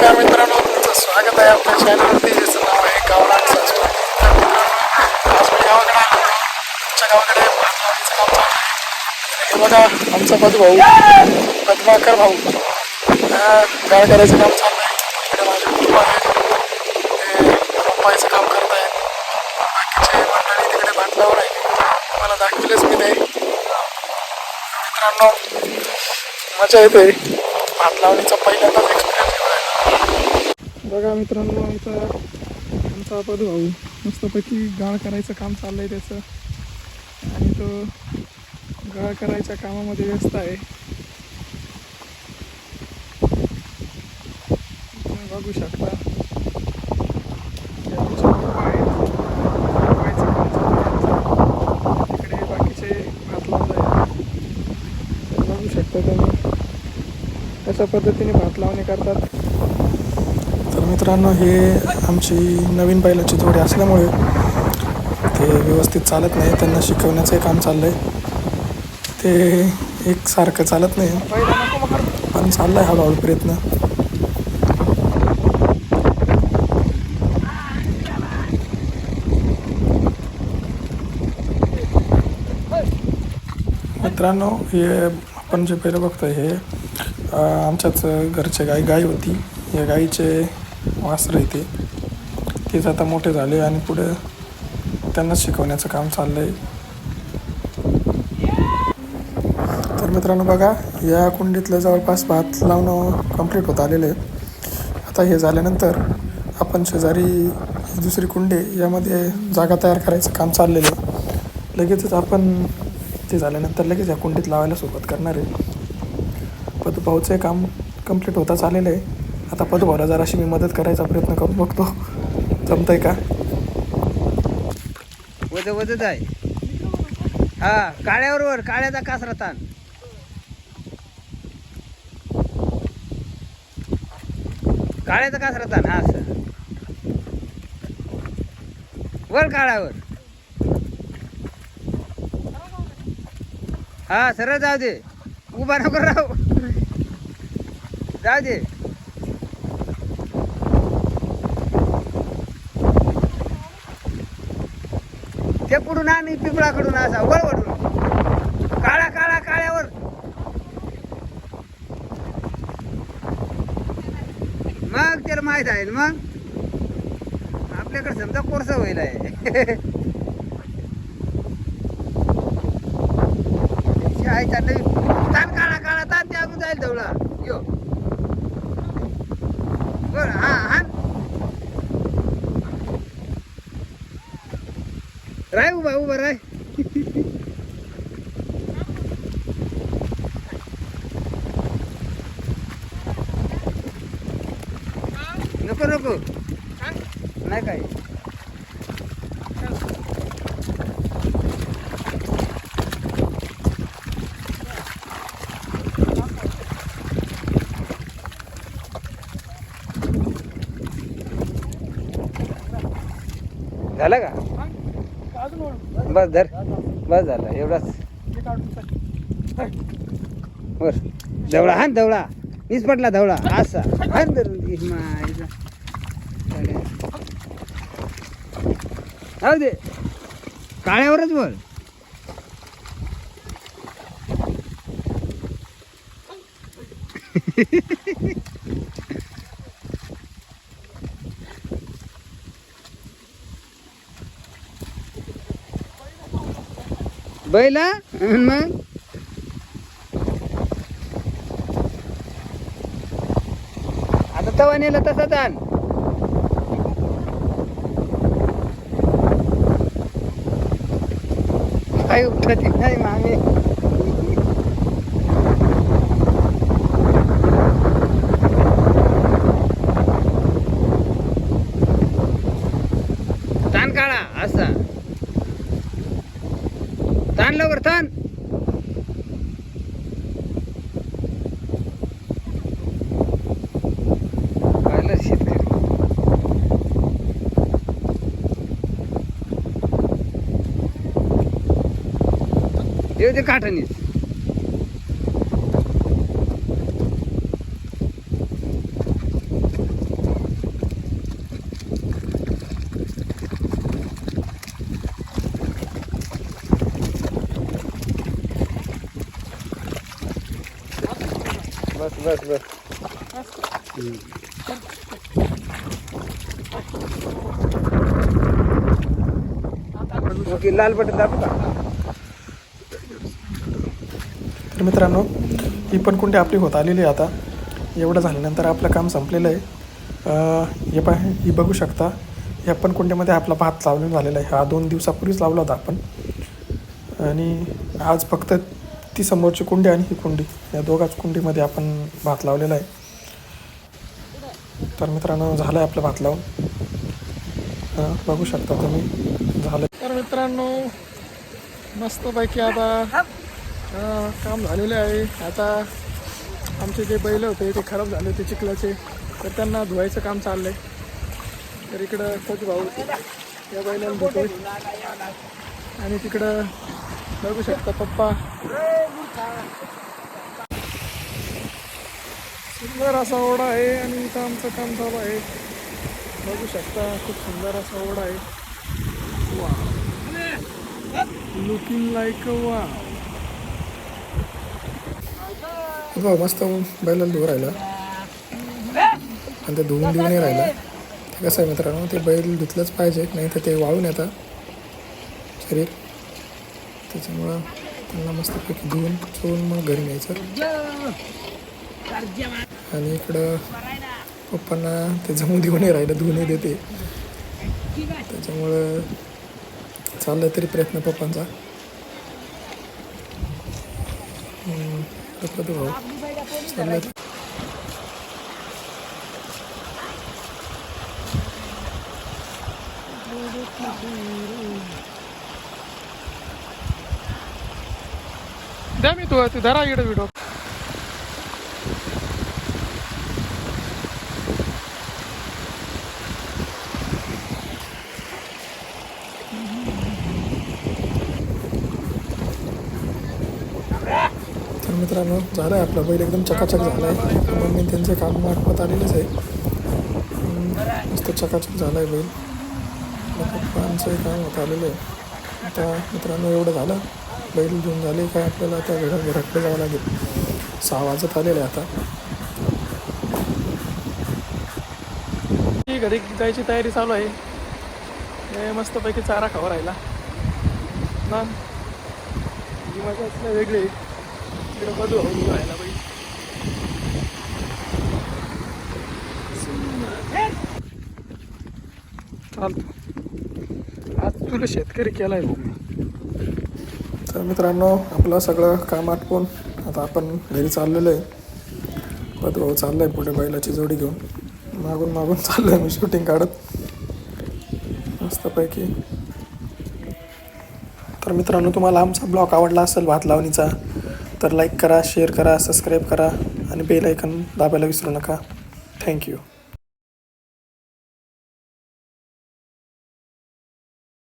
नमस्कार मित्रांनो तुमचं स्वागत आहे आपल्या चॅनलवरती ज्याचं नाव आहे गावरान संस्कृती तर मित्रांनो आज मी गावाकडे आलो आमच्या गावाकडे महात्माचं लावणीचं काम चालू आहे हे बघा आमचा पदभाऊ पद्माकर भाऊ हा, गाळ करायचं काम चालू आहे इकडे माझे ग्रुप आहेत ते रोपायचं काम करत आहेत बाकीचे मंडळी तिकडे भात आहे मला दाखवलेच मी ते मित्रांनो मजा येते भात लावणीचा पहिल्यांदाच एक्सपिरियन्स घेऊन बघा मित्रांनो आमचा आमचा पद भाऊ मस्तपैकी गाळ करायचं काम चाललंय त्याचं. आणि तो गाळ करायच्या कामामध्ये व्यस्त आहे. तुम्ही बघू शकता. हे बाकीचे भात लावले बघू शकता तुम्ही. कशा पद्धतीने भात लावणी करतात. मित्रांनो हे आमची नवीन बैलाची जोडी असल्यामुळे ते व्यवस्थित चालत नाही. त्यांना शिकवण्याचं काम चाललं आहे ते एकसारखं चालत नाही. पण चाललं आहे हळूहळू प्रयत्न. मित्रांनो हे आपण जे पहिलं बघतोय हे आमच्याच घरचे गाय गाय होती. या गाईचे वासरं आहे ते. तेच आता मोठे झाले आणि पुढे त्यांना शिकवण्याचं काम चाललं आहे तर मित्रांनो बघा या कुंडीतलं जवळपास भात लावणं कंप्लीट होत आलेलं आहे. आता हे झाल्यानंतर आपण शेजारी दुसरी कुंडी यामध्ये जागा तयार करायचं काम चाललेलं आहे. लगेचच आपण ते झाल्यानंतर लगेच या कुंडीत लावायला सुरुवात करणार आहे. पदभाऊचं काम कंप्लीट होताच आलेलं आहे. आता पदभाऊला जराशी मी मदत करायचा प्रयत्न करून बघतो. जमतंय का? वज वजच आहे हा काळ्यावर वर काळ्याचा कासरा ताण. काळ्याचा कासरा ताण हा सर वर काळावर हा सरळ जाऊ दे. उभा नको राहू. जाऊ दे. ते पुढून आणि पिंपळाकडून असा वळवडून काळा काळा काळ्यावर. मग त्याला माहीत आहे ना मग? आपल्याकडे समजा कोर्स होईल आहे. नवीन ताण काळा काळा ताण त्या जाईल तेवढा. यो. बर हा हा राय उभा उभा राय. नको नको. नाही काय? झालं का? बस धर. बस झालं एवढाच. बर धवळा हा धवळा. मीच पटला धवळा. असा. हा धरून दे. काळ्यावरच बोल. बैला मग? आता तवा नेला तसा ताण काय उठत नाही मामी. येऊ दे काठणी लाल बटन दाबू का? तर मित्रांनो ही पण कुंडी आपली होत आलेली आहे आता. एवढं झाल्यानंतर आपलं काम संपलेलं आहे. हे पा ही बघू शकता. या पण कुंडीमध्ये आपला भात लावलेला झालेला आहे. हा दोन दिवसापूर्वीच लावला होता आपण. आणि आज फक्त ती समोरची कुंडी आणि ही कुंडी या दोघाच कुंडीमध्ये आपण भात लावलेला आहे. तर मित्रांनो झालं आहे आपलं भात लावून. बघू शकता तुम्ही झालं तर मित्रांनो मस्तपैकी आता काम झालेले आहे. आता आमचे जे बैल होते ते खराब झाले होते चिखलाचे. तर त्यांना धुवायचं काम चाललंय. तर इकडं खोच भाऊ या बैलाला धुतोय. आणि तिकडं बघू शकता पप्पा. सुंदर असा ओढा आहे आणि इथं आमचं काम चालू आहे. बघू शकता खूप सुंदर असा ओढा आहे. वा लुकिंग लाईक वा भाऊ मस्त बैलाला धुवून राहिला. आणि ते धुवून देऊन राहिला. ते कसं आहे मित्रांनो ते बैल धुतलंच पाहिजे नाही तर ते वाळून येतात. शरीर. त्याच्यामुळं त्यांना मस्तपैकी धुवून चोळून मग घरी न्यायचं. आणि इकडं पप्पांना ते जमू देऊन राहिलं धुवूनही देते. त्याच्यामुळं चाललं तरी प्रयत्न पप्पांचा. हम्म, पप्पा तो भाऊ चाललं द्या मी तू ते धरा इकडे व्हिडिओ मित्रांनो झालं आहे आपला बैल एकदम चकाचक झाला आहे मम्मी त्यांचे काम मार्फत आलेलेच आहे. मस्त चकाचक झालं आहे बैल पप्पांचंही काम होत आलेलं आहे. आता मित्रांनो एवढं झालं. बैल घेऊन झाले काय आपल्याला आता घरा घराकडे जावं लागेल. सहा वाजत आलेलं आहे आता घरी जायची तयारी चालू आहे. हे मस्तपैकी चारा खावा राहिला. ना? ही मजा असल्या वेगळी. आहे. इकडं बदू हळू राहिला पाहिजे चालतो. आज तुला शेतकरी केलाय भाऊ तर मित्रांनो आपलं सगळं काम आटपून आता आपण घरी चाललेलो आहे. बदू भाऊ चाललाय पुढे बैलाची जोडी घेऊन. मागून मागून चाललोय मी शूटिंग काढत. मस्तपैकी. तर मित्रांनो तुम्हाला आमचा ब्लॉग आवडला असेल भात लावणीचा तर लाईक करा शेअर करा सबस्क्राईब करा आणि बेल ऐकन दाबायला विसरू नका. थँक्यू